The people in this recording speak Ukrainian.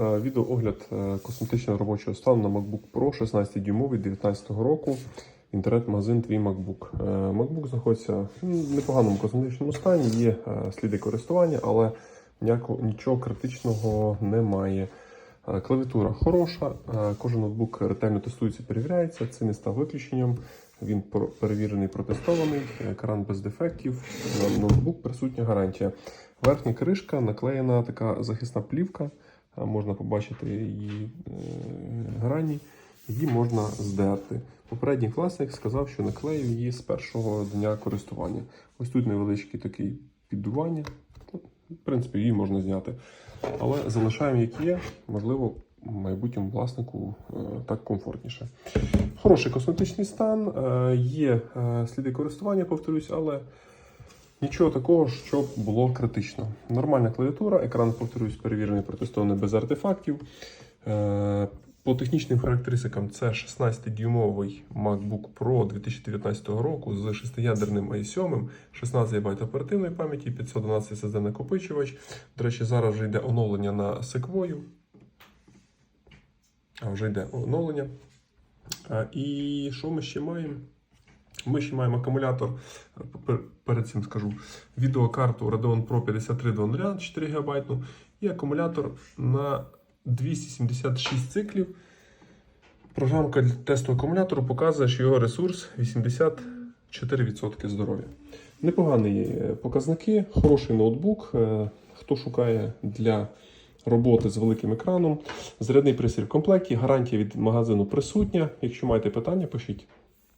Е, Відеоогляд е, косметичного робочого стану на MacBook Pro 16-дюймовий 2019 року. Інтернет-магазин Твій MacBook. Е, MacBook знаходиться в непоганому косметичному стані, є сліди користування, але нічого критичного немає. Клавіатура хороша, кожен ноутбук ретельно тестується, перевіряється. Це не став виключенням. Він перевірений, протестований, екран без дефектів, ноутбук присутня гарантія. Верхня кришка наклеєна така захисна плівка, можна побачити її е, грані, її можна здерти. Попередній власник сказав, що наклеїв її з першого дня користування. Ось тут невеличкий такий піддування. В принципі, її можна зняти. Але залишаємо, як є, можливо, майбутньому власнику е, так комфортніше. Хороший косметичний стан, е, є е, сліди користування, повторюсь, але нічого такого, щоб було критично. Нормальна клавіатура, екран, повторюсь, перевірений, протестований без артефактів. Е, По технічним характеристикам це 16-дюймовий MacBook Pro 2019 року з 6-ядерним i7, 16 ГБ оперативної пам'яті, 512 SSD накопичувач. До речі, зараз вже йде оновлення на Sequoia. А вже йде оновлення. І що ми ще маємо? Ми ще маємо акумулятор, перед цим скажу, відеокарту Radeon Pro 5300 4 ГБ і акумулятор на 276 циклів. Програмка для тесту акумулятору показує, що його ресурс 84% здоров'я. Непогані е, показники, хороший ноутбук. Е, Хто шукає для роботи з великим екраном, зарядний пристрій в комплекті, гарантія від магазину присутня. Якщо маєте питання, пишіть.